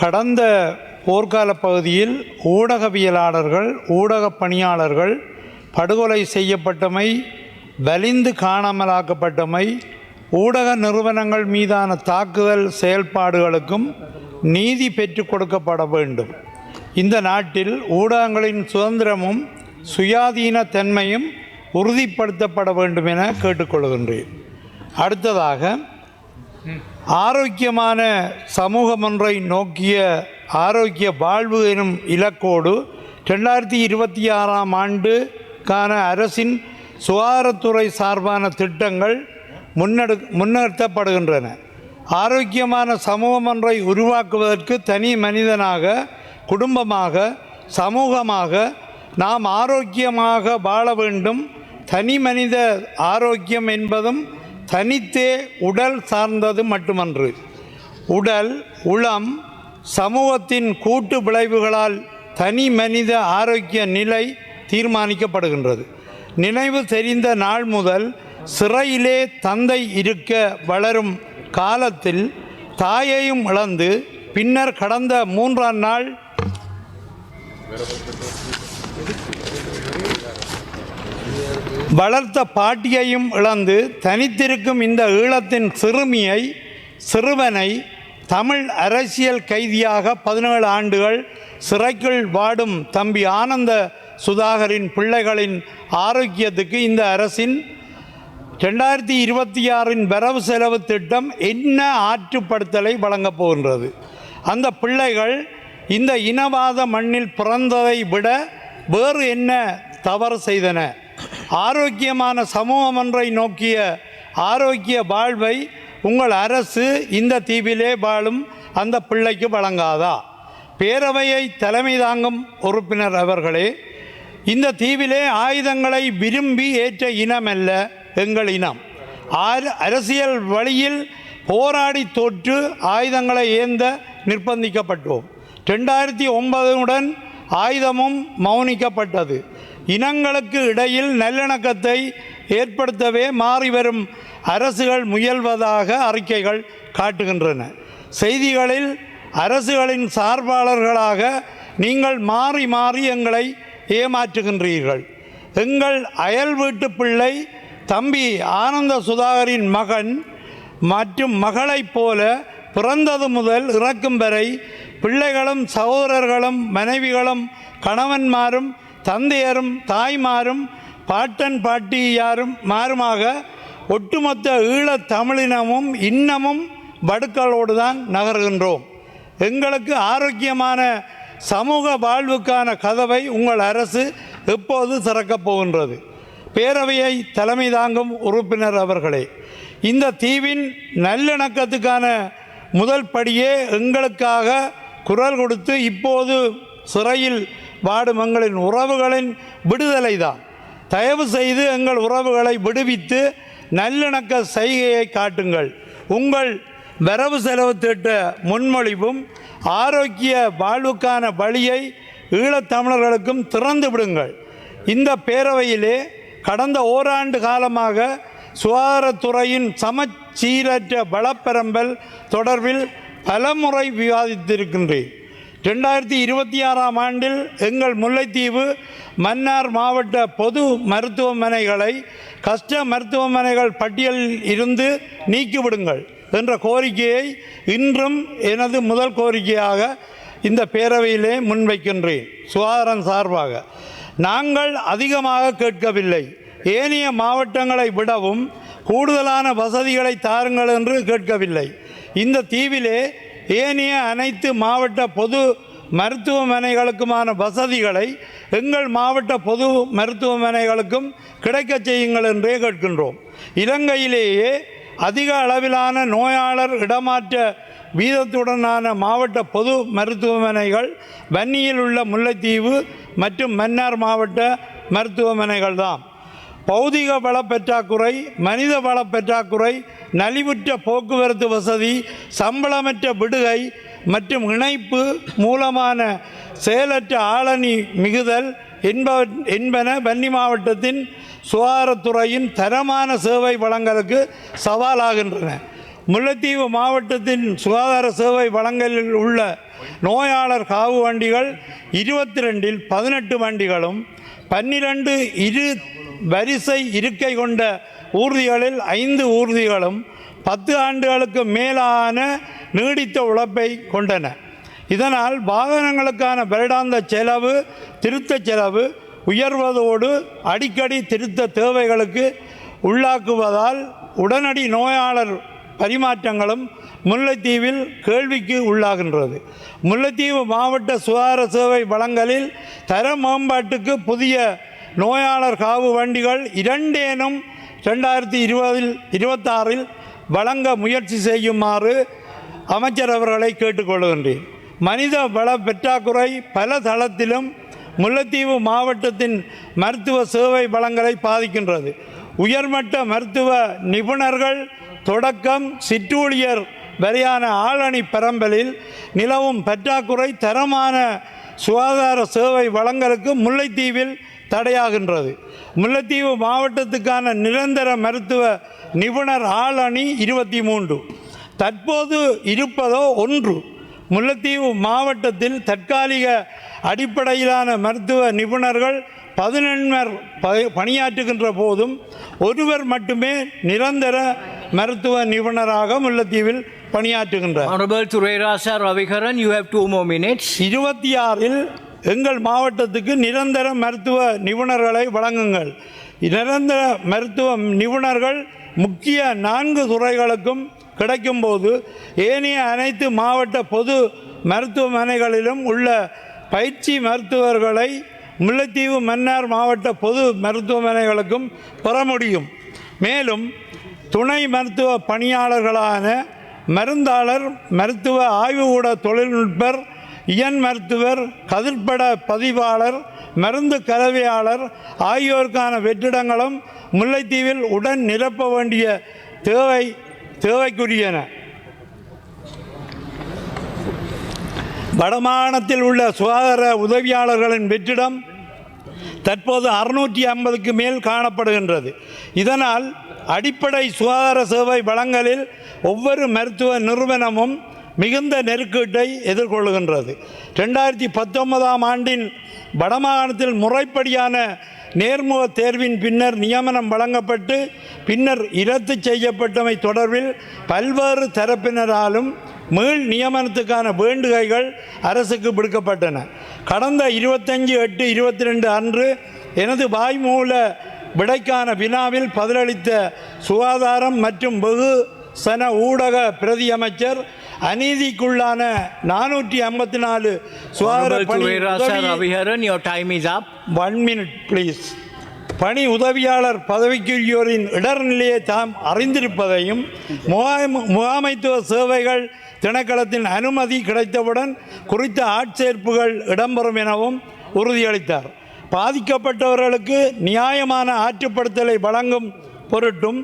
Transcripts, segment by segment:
கடந்த போர்க்கால பகுதியில் ஊடகவியலாளர்கள் ஊடக பணியாளர்கள் படுகொலை செய்யப்பட்டமை வலிந்து காணாமலாக்கப்பட்டமை ஊடக நிறுவனங்கள் மீதான தாக்குதல் செயல்பாடுகளுக்கும் நீதி பெற்று கொடுக்கப்பட வேண்டும். இந்த நாட்டில் ஊடகங்களின் சுதந்திரமும் சுயாதீன தன்மையும் உறுதிப்படுத்தப்பட வேண்டும் என கேட்டுக்கொள்கின்றேன். அடுத்ததாக ஆரோக்கியமான சமூகம் ஒன்றை நோக்கிய ஆரோக்கிய வாழ்வு எனும் இலக்கோடு ரெண்டாயிரத்தி இருபத்தி ஆறாம் ஆண்டுக்கான அரசின் சுகாதாரத்துறை சார்பான திட்டங்கள் முன்னெடு முன்னிறுத்தப்படுகின்றன ஆரோக்கியமான சமூகம் ஒன்றை உருவாக்குவதற்கு தனி மனிதனாக குடும்பமாக சமூகமாக நாம் ஆரோக்கியமாக வாழ வேண்டும். தனி மனித ஆரோக்கியம் என்பதும் தனித்தே உடல் சார்ந்தது மட்டுமன்று. உடல் உளம் சமூகத்தின் கூட்டு விளைவுகளால் தனி மனித ஆரோக்கிய நிலை தீர்மானிக்கப்படுகின்றது. நினைவு தெரிந்த நாள் முதல் சிறையிலே தந்தை இருக்க வளரும் காலத்தில் தாயையும் இழந்து பின்னர் கடந்த மூன்றாம் நாள் வளர்த்த பாட்டியையும் இழந்து தனித்திருக்கும் இந்த ஈழத்தின் சிறுமியை சிறுவனை தமிழ் அரசியல் கைதியாக பதினேழு ஆண்டுகள் சிறைக்குள் வாடும் தம்பி ஆனந்த சுதாகரின் பிள்ளைகளின் ஆரோக்கியத்துக்கு இந்த அரசின் ரெண்டாயிரத்தி இருபத்தி ஆறின் வரவு செலவு திட்டம் என்ன ஆற்றுப்படுத்தலை வழங்கப் போகின்றது? அந்த பிள்ளைகள் இந்த இனவாத மண்ணில் பிறந்ததை விட வேறு என்ன தவறு செய்தன? ஆரோக்கியமான சமூகம் ஒன்றை நோக்கிய ஆரோக்கிய வாழ்வை உங்கள் அரசு இந்த தீவிலே வாழும் அந்த பிள்ளைக்கு வழங்காதா? பேரவையை தலைமை தாங்கும் உறுப்பினர் அவர்களே இந்த தீவிலே ஆயுதங்களை விரும்பி ஏற்ற இனமல்ல எங்கள் இனம். அரசியல் வழியில் போராடி தோற்று ஆயுதங்களை ஏந்த நிர்பந்திக்கப்பட்டோம். ரெண்டாயிரத்தி ஒன்பதுடன் ஆயுதமும் மௌனிக்கப்பட்டது. இனங்களுக்கு இடையில் நல்லிணக்கத்தை ஏற்படுத்தவே மாறி வரும் அரசுகள் முயல்வதாக அறிக்கைகள் காட்டுகின்றன. செய்திகளில் அரசுகளின் சார்பாளர்களாக நீங்கள் மாறி மாறி எங்களை ஏமாற்றுகின்றீர்கள். எங்கள் அயல் வீட்டு பிள்ளை தம்பி ஆனந்த சுதாகரின் மகன் மற்றும் மகளைப் போல பிறந்தது முதல் இறக்கும் வரை பிள்ளைகளும் சகோதரர்களும் மனைவிகளும் கணவன்மாரும் தந்தையரும் தாய்மாரும் பாட்டன் பாட்டியாரும் மாறுமாக ஒட்டுமொத்த ஈழத் தமிழினமும் இன்னமும் வடுக்களோடு தான் நகர்கின்றோம். எங்களுக்கு ஆரோக்கியமான சமூக வாழ்வுக்கான கதவை உங்கள் அரசு எப்போது திறக்கப் போகின்றது? பேரவையை தலைமை தாங்கும் உறுப்பினர் அவர்களே இந்த தீவின் நல்லிணக்கத்துக்கான முதல் படியே எங்களுக்காக குரல் கொடுத்து இப்போது சிறையில் பாடும் எங்களின் உறவுகளின் விடுதலை தான் தயவு செய்து எங்கள் உறவுகளை விடுவித்து நல்லிணக்க செய்கையை காட்டுங்கள். உங்கள் வரவு செலவு திட்ட முன்மொழிவும் ஆரோக்கிய வாழ்வுக்கான வழியை ஈழத்தமிழர்களுக்கும் திறந்து விடுங்கள். இந்த பேரவையிலே கடந்த ஓராண்டு காலமாக சுகாதாரத்துறையின் சமச்சீரற்ற பலப்பெரம்பல் தொடர்பில் பலமுறை விவாதித்திருக்கின்றேன். ரெண்டாயிரத்தி இருபத்தி ஆறாம் ஆண்டில் எங்கள் முல்லைத்தீவு மன்னார் மாவட்ட பொது மருத்துவமனைகளை கஷ்ட மருத்துவமனைகள் பட்டியலில் இருந்து நீக்கிவிடுங்கள் என்ற கோரிக்கையை இன்றும் எனது முதல் கோரிக்கையாக இந்த பேரவையிலே முன்வைக்கின்றேன் சுகாதாரம் சார்பாக. நாங்கள் அதிகமாக கேட்கவில்லை. ஏனைய மாவட்டங்களை விடவும் கூடுதலான வசதிகளை தாருங்கள் என்று கேட்கவில்லை. இந்த தீவிலே ஏனைய அனைத்து மாவட்ட பொது மருத்துவமனைகளுக்குமான வசதிகளை எங்கள் மாவட்ட பொது மருத்துவமனைகளுக்கும் கிடைக்கச் செய்யுங்கள் என்றே கேட்கின்றோம். இலங்கையிலேயே அதிக அளவிலான நோயாளர் இடமாற்ற வீதத்துடனான மாவட்ட பொது மருத்துவமனைகள் வன்னியில் உள்ள முல்லைத்தீவு மற்றும் மன்னார் மாவட்ட மருத்துவமனைகள் தான் பௌதிக வள பற்றாக்குறை மனித வள பற்றாக்குறை நலிவுற்ற போக்குவரத்து வசதி சம்பளமற்ற விடுகை மற்றும் இணைப்பு மூலமான செயலற்ற ஆளணி மிகுதல் என்ப என்பன வன்னி மாவட்டத்தின் சுகாதாரத்துறையின் தரமான சேவை வழங்கலுக்கு சவாலாகின்றன. முல்லைத்தீவு மாவட்டத்தின் சுகாதார சேவை வழங்கலில் உள்ள நோயாளர் காவு வண்டிகள் இருபத்தி ரெண்டில் பதினெட்டு வண்டிகளும் பன்னிரண்டு இரு வரிசை இருக்கை கொண்ட ஊர்திகளில் ஐந்து ஊர்திகளும் பத்து ஆண்டுகளுக்கு மேலான நீடித்த உழைப்பை கொண்டன. இதனால் வாகனங்களுக்கான வருடாந்த செலவு திருத்த செலவு உயர்வதோடு அடிக்கடி திருத்த தேவைகளுக்கு உள்ளாக்குவதால் உடனடி நோயாளர் பரிமாற்றங்களும் முல்லைத்தீவில் கேள்விக்கு உள்ளாகின்றது. முல்லைத்தீவு மாவட்ட சுகாதார சேவை வழங்கலில் தர மேம்பாட்டுக்கு புதிய நோயாளர் காவு வண்டிகள் இரண்டேனும் ரெண்டாயிரத்தி இருபதில் இருபத்தாறில் வழங்க முயற்சி செய்யுமாறு அமைச்சர் அவர்களை கேட்டுக்கொள்கின்றேன். மனித வள பற்றாக்குறை பல தளத்திலும் முல்லைத்தீவு மாவட்டத்தின் மருத்துவ சேவை வளங்களை பாதிக்கின்றது. உயர்மட்ட மருத்துவ நிபுணர்கள் தொடக்கம் சிற்றூழியர் வரையான ஆளணி பரம்பலில் நிலவும் பற்றாக்குறை தரமான சுகாதார சேவை வளங்களுக்கு முல்லைத்தீவில் தடையாகின்றது. முல்லைத்தீவு மாவட்டத்துக்கான நிரந்தர மருத்துவ நிபுணர் ஆளணி இருபத்தி மூன்று தற்போது இருப்பதோ ஒன்று. முல்லைத்தீவு மாவட்டத்தில் தற்காலிக அடிப்படையிலான மருத்துவ நிபுணர்கள் பதினெண்மர் பணியாற்றுகின்ற போதும் ஒருவர் மட்டுமே நிரந்தர மருத்துவ நிபுணராக முல்லைத்தீவில் பணியாற்றுகின்றார். இருபத்தி ஆறில் எங்கள் மாவட்டத்துக்கு நிரந்தர மருத்துவ நிபுணர்களை வழங்குங்கள். நிரந்தர மருத்துவ நிபுணர்கள் முக்கிய நான்கு துறைகளுக்கும் கிடைக்கும்போது ஏனைய அனைத்து மாவட்ட பொது மருத்துவமனைகளிலும் உள்ள பயிற்சி மருத்துவர்களை முல்லைத்தீவு மன்னார் மாவட்ட பொது மருத்துவமனைகளுக்கும் பெற முடியும். மேலும் துணை மருத்துவ பணியாளர்களான மருந்தாளர் மருத்துவ ஆய்வுகூட தொழில்நுட்பர் இயன் மருத்துவர் கதிர்பட பதிவாளர் மருந்து கலவையாளர் ஆகியோருக்கான வெற்றிடங்களும் முல்லைத்தீவில் உடன் நிரப்ப வேண்டிய தேவை தேவைக்குரியன. வடமாகாணத்தில் உள்ள சுகாதார உதவியாளர்களின் வெற்றிடம் தற்போது அறுநூற்றி ஐம்பதுக்கு மேல் காணப்படுகின்றது. இதனால் அடிப்படை சுகாதார சேவை வளங்களில் ஒவ்வொரு மருத்துவ நிறுவனமும் மிகுந்த நெருக்கீட்டை எதிர்கொள்ளுகின்றது. ரெண்டாயிரத்தி பத்தொன்பதாம் ஆண்டின் வடமாகாணத்தில் முறைப்படியான நேர்முக தேர்வின் பின்னர் நியமனம் வழங்கப்பட்டு பின்னர் இரத்து செய்யப்பட்டமை தொடர்பில் பல்வேறு தரப்பினராலும் மீள் நியமனத்துக்கான வேண்டுகைகள் அரசுக்கு விடுக்கப்பட்டன. கடந்த இருபத்தஞ்சு எட்டு இருபத்தி ரெண்டு அன்று எனது வாய்மூல விடைக்கான வினாவில் பதிலளித்த சுகாதாரம் மற்றும் வெகு வெகுசன ஊடக பிரதி அமைச்சர் அநீதிக்குள்ளான நானூற்றி ஐம்பத்தி நாலு. ஒன் மினிட் ப்ளீஸ் பணி உதவியாளர் பதவிக்குரியோரின் இடர்நிலையை தாம் அறிந்திருப்பதையும் முகாம் முகாமைத்துவ சேவைகள் திணைக்களத்தின் அனுமதி கிடைத்தவுடன் குறித்த ஆட்சேர்ப்புகள் இடம்பெறும் எனவும் உறுதியளித்தார் பாதிக்கப்பட்டவர்களுக்கு நியாயமான ஆற்றுப்படுத்தலை வழங்கும் பொருட்டும்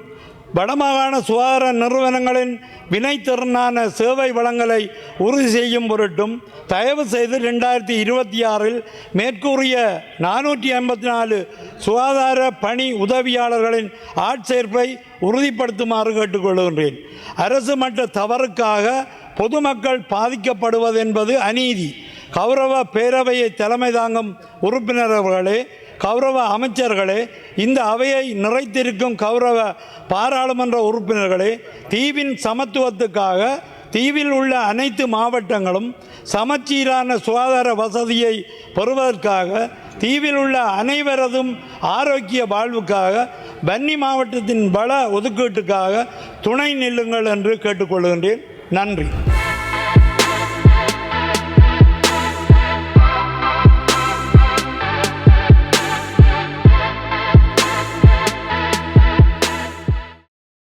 வடமாகாண சுகாதார நிறுவனங்களின் வினைத்திறனான சேவை வளங்களை உறுதி செய்யும் பொருட்டும் தயவு செய்து ரெண்டாயிரத்தி இருபத்தி ஆறில் மேற்கூறிய நானூற்றி ஐம்பத்தி நாலு சுகாதார பணி உதவியாளர்களின் ஆட்சேர்ப்பை உறுதிப்படுத்துமாறு கேட்டுக்கொள்கின்றேன். அரசு மட்ட தவறுக்காக பொதுமக்கள் பாதிக்கப்படுவது என்பது அநீதி. கௌரவ பேரவையை தலைமை தாங்கும் உறுப்பினர் அவர்களே கௌரவ அமைச்சர்களே இந்த அவையை நிறைத்திருக்கும் கௌரவ பாராளுமன்ற உறுப்பினர்களே தீவின் சமத்துவத்துக்காக தீவில் உள்ள அனைத்து மாவட்டங்களும் சமச்சீரான சுகாதார வசதியை பெறுவதற்காக தீவில் உள்ள அனைவரதும் ஆரோக்கிய வாழ்வுக்காக வன்னி மாவட்டத்தின் பல ஒதுக்கீட்டுக்காக துணை நில்லுங்கள் என்று கேட்டுக்கொள்கின்றேன். நன்றி.